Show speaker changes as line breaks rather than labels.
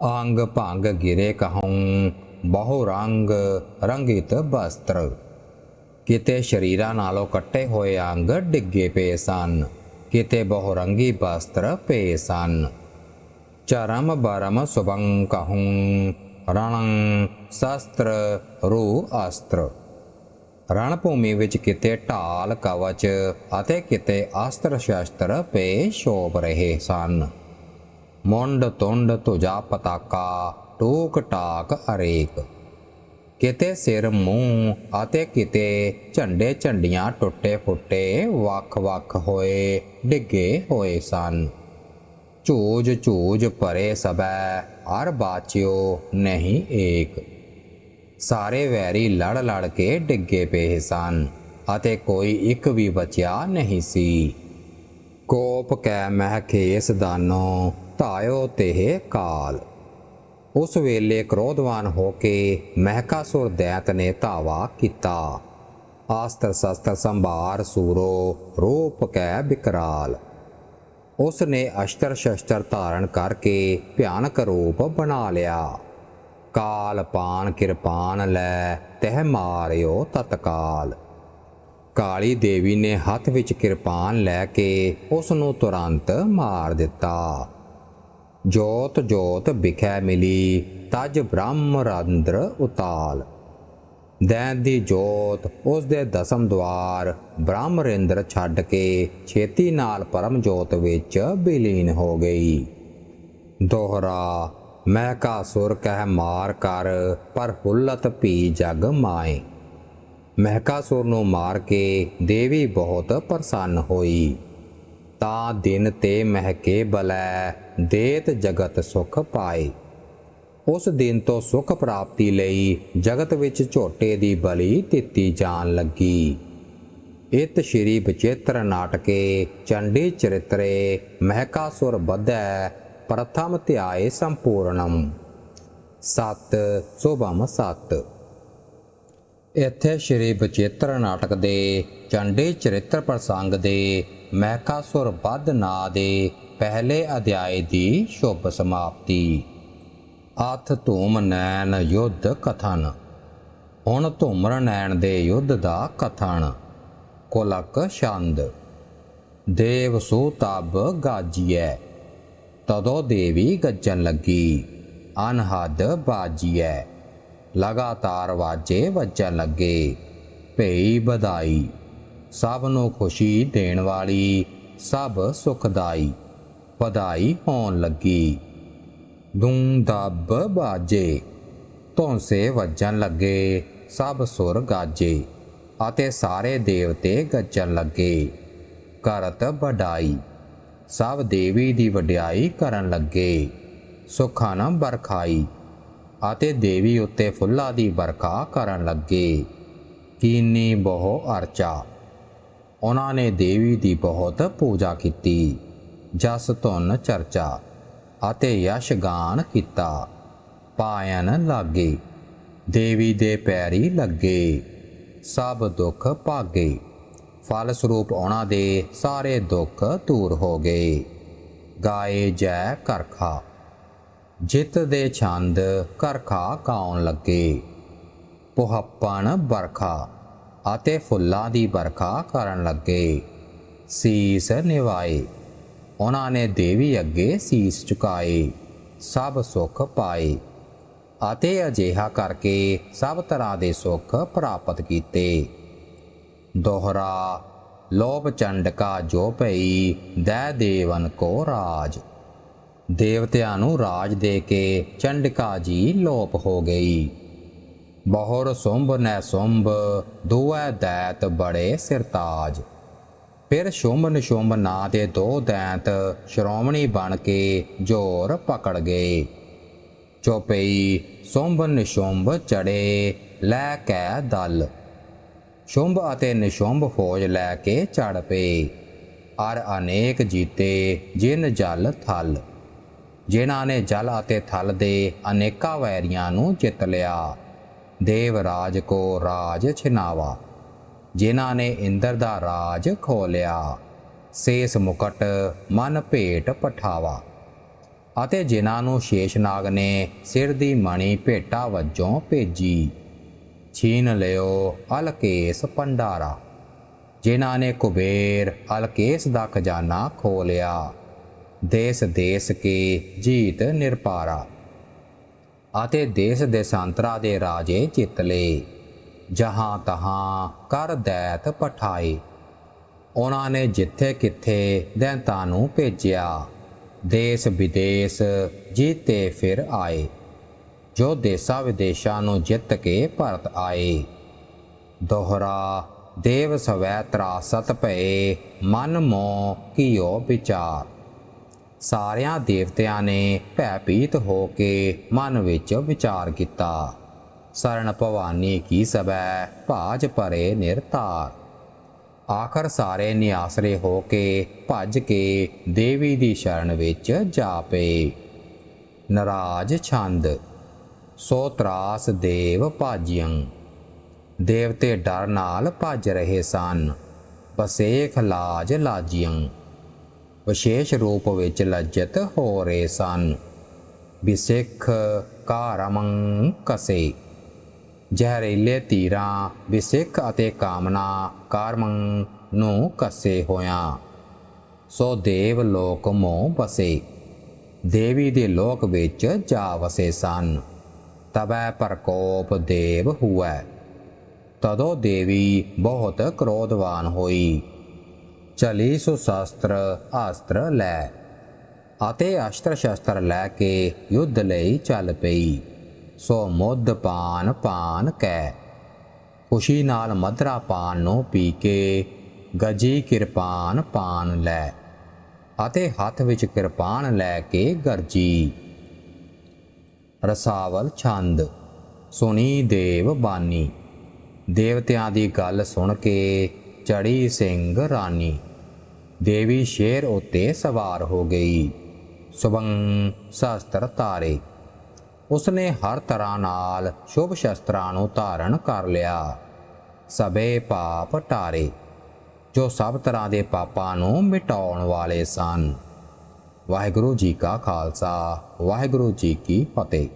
ਅੰਗ ਭੰਗ ਗਿਰੇ ਕਹਉ, ਬਹੁ ਰੰਗ ਰੰਗਿਤ ਬਸਤਰ ਕਿਤੇ ਸ਼ਰੀਰਾਂ ਨਾਲੋਂ ਕੱਟੇ ਹੋਏ ਅੰਗ ਡਿੱਗੇ ਪਏ ਸਨ, ਕਿਤੇ ਬਹੁ ਰੰਗੀ ਬਸਤਰ ਪਏ ਸਨ। ਚਰਮ ਬਰਮ ਸੁਬੰ ਕਹੂੰ ਰਣੰ ਸ਼ਸਤਰ ਰੂ ਅਸਤਰ। ਰਣ ਭੂਮੀ ਵਿੱਚ ਕਿਤੇ ਢਾਲ ਕਵਚ ਅਤੇ ਕਿਤੇ ਅਸਤਰ ਸ਼ਸਤਰ ਪੇ ਸ਼ੋਭ ਰਹੇ ਸਨ। ਮੁੰਡ ਤੁੰਡ ਤੁਜਾ ਪਤਾਕਾ, ਟੂਕ ਟਾਕ ਅਰੇਕ। ਕਿਤੇ ਸਿਰ ਮੂੰਹ ਅਤੇ ਕਿਤੇ ਝੰਡੇ ਝੰਡੀਆਂ ਟੁੱਟੇ ਫੁੱਟੇ ਵੱਖ-ਵੱਖ ਹੋਏ, ਡਿੱਗੇ ਹੋਏ ਸਨ। ਝੂਜ ਝੂਜ ਪਰੇ ਸਬੈ ਹਰ ਬਾਚਿਓ ਨਹੀਂ ਏਕ। ਸਾਰੇ ਵੈਰੀ ਲੜ ਲੜ ਕੇ ਡਿੱਗੇ ਪਏ ਸਨ ਅਤੇ ਕੋਈ ਇੱਕ ਵੀ ਬਚਿਆ ਨਹੀਂ ਸੀ। ਕੋਪ ਕੈ ਮਹਿ ਖੇਸ ਦਾਨੋ ਧਾਇਓ ਤੇ ਕਾਲ। ਉਸ ਵੇਲੇ ਕ੍ਰੋਧਵਾਨ ਹੋ ਕੇ ਮਹਿਕਾਸੁਰ ਦੈਤ ਨੇ ਧਾਵਾ ਕੀਤਾ। ਆਸਤਰ ਸ਼ਸਤਰ ਸੰਭਾਰ ਸੂਰੋ, ਰੂਪ ਕੈ ਬਿਕਰਾਲ। ਉਸ ਨੇ ਅਸ਼ਤਰ ਸ਼ਸਤਰ ਧਾਰਨ ਕਰਕੇ ਭਿਆਨਕ ਰੂਪ ਬਣਾ ਲਿਆ। ਕਾਲ ਪਾਨ ਕਿਰਪਾਨ ਲੈ, ਤਹਿ ਮਾਰਿਓ ਤਤਕਾਲ। ਕਾਲੀ ਦੇਵੀ ਨੇ ਹੱਥ ਵਿੱਚ ਕਿਰਪਾਨ ਲੈ ਕੇ ਉਸ ਨੂੰ ਤੁਰੰਤ ਮਾਰ ਦਿੱਤਾ। ਜੋਤ ਜੋਤ ਵਿਖੈ ਮਿਲੀ, ਤਜ ਬ੍ਰਹਮ ਰੰਦਰ ਉਤਾਲ। ਦੈਨ ਦੀ ਜੋਤ ਉਸ ਦੇ ਦਸਮ ਦਵਾਰ ਬ੍ਰਹਮਰਿੰਦਰ ਛੱਡ ਕੇ ਛੇਤੀ ਨਾਲ ਪਰਮ ਜੋਤ ਵਿੱਚ ਵਿਲੀਨ ਹੋ ਗਈ। ਦੋਹਰਾ ਮਹਿਕਾ ਸੁਰ ਕਹਿ ਮਾਰ ਕਰ, ਪਰ ਹੁੱਲਤ ਭੀ ਜਗ ਮਾਏ। ਮਹਿਕਾ ਸੁਰ ਨੂੰ ਮਾਰ ਕੇ ਦੇਵੀ ਬਹੁਤ ਪ੍ਰਸੰਨ ਹੋਈ। ਤਾਂ ਦਿਨ ਤੇ ਮਹਿਕੇ ਬਲੈ, ਦੇਤ ਜਗਤ ਸੁਖ ਪਾਏ। ਉਸ ਦਿਨ ਤੋਂ ਸੁਖ ਪ੍ਰਾਪਤੀ ਲਈ ਜਗਤ ਵਿੱਚ ਝੋਟੇ ਦੀ ਬਲੀ ਦਿੱਤੀ ਜਾਣ ਲੱਗੀ। ਇਤ ਸ਼੍ਰੀ ਬਚੇਤਰ ਨਾਟਕੇ ਚੰਡੀ ਚਰਿਤਰੇ ਮਹਿਕਾਸੁਰ ਬੱਧੈ, ਪ੍ਰਥਮ ਧਿਆਏ ਸੰਪੂਰਣਮ ਸਤ, ਸੁਭਮ ਸਤ। ਇੱਥੇ ਸ਼੍ਰੀ ਬਚੇਤਰ ਨਾਟਕ ਦੇ ਚੰਡੀ ਚਰਿੱਤਰ ਪ੍ਰਸੰਗ ਦੇ ਮਹਿਕਾਸੁਰ ਵੱਧ ਨਾਂ ਦੇ ਪਹਿਲੇ ਅਧਿਆਏ ਦੀ ਸ਼ੁਭ ਸਮਾਪਤੀ। ਅਥ ਧੂਮ ਨੈਣ ਯੁੱਧ ਕਥਨ। ਹੁਣ ਧੂਮਰ ਨੈਣ ਦੇ ਯੁੱਧ ਦਾ ਕਥਨ। ਕੋਲਕ ਛੰਦ। ਦੇਵ ਸੋ ਤਬ ਗਾਜੀਐ। ਤਦੋਂ ਦੇਵੀ ਗੱਜਣ ਲੱਗੀ। ਅਨਹਦ ਬਾਜੀਐ। ਲਗਾਤਾਰ ਵਾਜੇ ਵੱਜਣ ਲੱਗੇ। ਭਈ ਵਧਾਈ। ਸਭ ਨੂੰ ਖੁਸ਼ੀ ਦੇਣ ਵਾਲੀ, ਸਭ ਸੁਖਦਾਈ, ਵਧਾਈ ਹੋਣ ਲੱਗੀ। ਦੂੰ ਦੱਬ ਬਾਜੇ, ਧੌਂਸੇ ਵੱਜਣ ਲੱਗੇ, ਸਭ ਸੁਰ ਗਾਜੇ, ਅਤੇ ਸਾਰੇ ਦੇਵਤੇ ਗੱਜਣ ਲੱਗੇ। ਕਰਤ ਵਡਾਈ, ਸਭ ਦੇਵੀ ਦੀ ਵਡਿਆਈ ਕਰਨ ਲੱਗੇ। ਸੁਖਾਂ ਬਰਖਾਈ, ਅਤੇ ਦੇਵੀ ਉੱਤੇ ਫੁੱਲਾਂ ਦੀ ਵਰਖਾ ਕਰਨ ਲੱਗੇ। ਕੀਨੀ ਬਹੁ ਅਰਚਾ ਉਹਨਾਂ ਨੇ ਦੇਵੀ ਦੀ ਬਹੁਤ ਪੂਜਾ ਕੀਤੀ, ਜਸ ਧੁਨ ਚਰਚਾ ਅਤੇ ਯਸ਼ ਗਾਨ ਕੀਤਾ। ਪਾਇਨ ਲਾਗੇ, ਦੇਵੀ ਦੇ ਪੈਰੀ ਲੱਗੇ, ਸਭ ਦੁੱਖ ਭਾਗੇ। ਫਲ ਸਰੂਪ ਉਹਨਾਂ ਦੇ ਸਾਰੇ ਦੁੱਖ ਦੂਰ ਹੋ ਗਏ। ਗਾਏ ਜੈ ਕਰਖਾ, ਜਿੱਤ ਦੇ ਛੰਦ ਕਰਖਾ ਕਾਉਣ ਲੱਗੇ। ਪੁਹੱਪਣ ਬਰਖਾ ਅਤੇ ਫੁੱਲਾਂ ਦੀ ਵਰਖਾ ਕਰਨ ਲੱਗੇ। ਸੀਸ ਨਿਵਾਏ। ਉਹਨਾਂ ਨੇ ਦੇਵੀ ਅੱਗੇ ਸੀਸ ਝੁਕਾਏ, ਸਭ ਸੁੱਖ ਪਾਏ ਅਤੇ ਅਜਿਹਾ ਕਰਕੇ ਸਭ ਤਰ੍ਹਾਂ ਦੇ ਸੁੱਖ ਪ੍ਰਾਪਤ ਕੀਤੇ। ਦੋਹਰਾ, ਲੋਭ ਚੰਡਕਾ ਜੋ ਪਈ ਦੈ ਦੇਵਨ ਕੋ ਰਾਜ। ਦੇਵਤਿਆਂ ਨੂੰ ਰਾਜ ਦੇ ਕੇ ਚੰਡਕਾ ਜੀ ਲੋਪ ਹੋ ਗਈ। ਬਹੁਰ ਸੁੰਭ ਨੈ ਸੁੰਭ, ਦੋਐ ਦੈਤ ਬੜੇ ਸਿਰਤਾਜ ਫਿਰ ਸ਼ੁੰਭ ਨਿਸ਼ੁੰਭ ਨਾਂ ਦੇ ਦੋ ਦੈਂਤ, ਸ਼੍ਰੋਮਣੀ ਬਣ ਕੇ ਜੋਰ ਪਕੜ ਗਏ। ਚੋਪਈ ਸੁੰਭ ਨਿਸ਼ੁੰਭ ਚੜੇ, ਲੈ ਕੇ ਦਲ। ਸ਼ੁੰਭ ਅਤੇ ਨਿਸ਼ੁੰਭ ਫੌਜ ਲੈ ਕੇ ਚੜ ਪਏ। ਅਰ ਅਨੇਕ ਜੀਤੇ ਜਿਨ ਜਲ ਥਲ। ਜਿਨ੍ਹਾਂ ਨੇ ਜਲ ਅਤੇ ਥਲ ਦੇ ਅਨੇਕਾਂ ਵੈਰੀਆਂ ਨੂੰ ਜਿੱਤ ਲਿਆ। ਦੇਵ ਰਾਜ ਕੋ ਰਾਜ ਛਿਨਾਵਾ, ਜਿਨ੍ਹਾਂ ਨੇ ਇੰਦਰ ਦਾ ਰਾਜ ਖੋ ਲਿਆ ਸੇਸ ਮੁਕਟ ਮਨ ਭੇਟ ਪਠਾਵਾ। ਅਤੇ ਜਿਨ੍ਹਾਂ ਨੂੰ ਸ਼ੇਸ਼ਨਾਗ ਨੇ ਸਿਰ ਦੀ ਮਣੀ ਭੇਟਾ ਵਜੋਂ ਭੇਜੀ, ਛੀਨ ਲਿਓ ਅਲਕੇਸ ਪੰਡਾਰਾ ਜਿਨ੍ਹਾਂ ਨੇ ਕੁਬੇਰ ਅਲਕੇਸ ਦਾ ਖਜ਼ਾਨਾ ਖੋ ਲਿਆ ਦੇਸ ਦੇਸ ਕੇ ਜੀਤ ਨਿਰਪਾਰਾ। ਅਤੇ ਦੇਸ ਦੇਸਾਂਤਰਾ ਦੇ ਰਾਜੇ ਜਿੱਤ ਲਏ ਜਹਾਂ ਤਹਾਂ ਕਰ ਦੈਤ ਪਠਾਏ। ਉਹਨਾਂ ਨੇ ਜਿੱਥੇ ਕਿੱਥੇ ਦੈਂਤਾਂ ਨੂੰ ਭੇਜਿਆ, ਦੇਸ ਵਿਦੇਸ ਜੀਤੇ ਫਿਰ ਆਏ, ਜੋ ਦੇਸਾਂ ਵਿਦੇਸ਼ਾਂ ਨੂੰ ਜਿੱਤ ਕੇ ਭਾਰਤ ਆਏ। ਦੋਹਰਾ ਦੇਵ ਸਵੈ ਤਰਾਸਤ ਭਏ ਮਨ ਮੋ ਕੀਓ ਵਿਚਾਰ। ਸਾਰਿਆਂ ਦੇਵਤਿਆਂ ਨੇ ਭੈਭੀਤ ਹੋ ਕੇ ਮਨ ਵਿੱਚ ਵਿਚਾਰ ਕੀਤਾ। ਸਰਣ ਭਵਾਨੀ ਕੀ ਸਬੈ, ਭਾਜ ਭਰੇ ਨਿਰਤਾਰ ਆਖਰ ਸਾਰੇ ਨਿਆਸਰੇ ਹੋ ਕੇ ਭੱਜ ਕੇ ਦੇਵੀ ਦੀ ਸ਼ਰਨ ਵਿੱਚ ਜਾ ਪਏ। ਨਰਾਜ ਛੰਦ, ਸੋ ਤਰਾਸ ਦੇਵ ਭਾਜਿਯੰ ਦੇਵਤੇ ਡਰ ਨਾਲ ਭੱਜ ਰਹੇ ਸਨ, ਬਸੇਖ ਲਾਜ ਲਾਜਿਯੰ ਵਿਸ਼ੇਸ਼ ਰੂਪ ਵਿੱਚ ਲੱਜਤ ਹੋ ਰਹੇ ਸਨ। ਵਿਸਿੱਖ ਕਾਰਮੰ ਕਸੇ ਜ਼ਹਿਰੀਲੇ ਤੀਰਾਂ ਵਿਸਿੱਖ ਅਤੇ ਕਾਮਨਾ ਕਾਰਮੰ ਨੂੰ ਕਸੇ ਹੋਇਆ। ਸੋ ਦੇਵ ਲੋਕ ਮੋਹ ਬਸੇ, ਦੇਵੀ ਦੇ ਲੋਕ ਵਿੱਚ ਜਾ ਵਸੇ ਸਨ। ਤਬੈ ਪ੍ਰਕੋਪ ਦੇਵ ਹੁਐ। ਤਦੋਂ ਦੇਵੀ ਬਹੁਤ ਕ੍ਰੋਧਵਾਨ ਹੋਈ। ਚਲੀ ਸੁ ਸ਼ਸਤਰ ਆਸਤਰ ਲੈ ਅਤੇ ਅਸਤਰ ਸ਼ਸਤਰ ਲੈ ਕੇ ਯੁੱਧ ਲਈ ਚੱਲ ਪਈ। ਸੋ ਮੁੱਧ ਪਾਨ ਪਾਨ ਕੈ। ਖੁਸ਼ੀ ਨਾਲ ਮਧਰਾ ਪਾਨ ਨੂੰ ਪੀ ਕੇ ਗਜੀ ਕਿਰਪਾਨ ਪਾਨ ਲੈ ਅਤੇ ਹੱਥ ਵਿੱਚ ਕਿਰਪਾਨ ਲੈ ਕੇ ਗਰਜੀ। ਰਸਾਵਲ ਛੰਦ, ਸੁਣੀ ਦੇਵ ਬਾਨੀ। ਦੇਵਤਿਆਂ ਦੀ ਗੱਲ ਸੁਣ ਕੇ ਚੜੀ ਸਿੰਘ ਰਾਨੀ। ਦੇਵੀ ਸ਼ੇਰ ਉਤੇ ਸਵਾਰ ਹੋ ਗਈ। ਸੁਬੰ ਸ਼ਸਤਰ ਤਾਰੇ ਉਸਨੇ ਹਰ ਤਰ੍ਹਾਂ ਨਾਲ ਸ਼ੁਭ ਸ਼ਸਤਰਾਂ ਨੂੰ ਧਾਰਨ ਕਰ ਲਿਆ। ਸਭੇ ਪਾਪ ਟਾਰੇ, ਜੋ ਸਭ ਤਰ੍ਹਾਂ ਦੇ ਪਾਪਾਂ ਨੂੰ ਮਿਟਾਉਣ ਵਾਲੇ ਸਨ। ਵਾਹਿਗੁਰੂ ਜੀ ਕਾ ਖਾਲਸਾ, ਵਾਹਿਗੁਰੂ ਜੀ ਕੀ ਫਤਿਹ।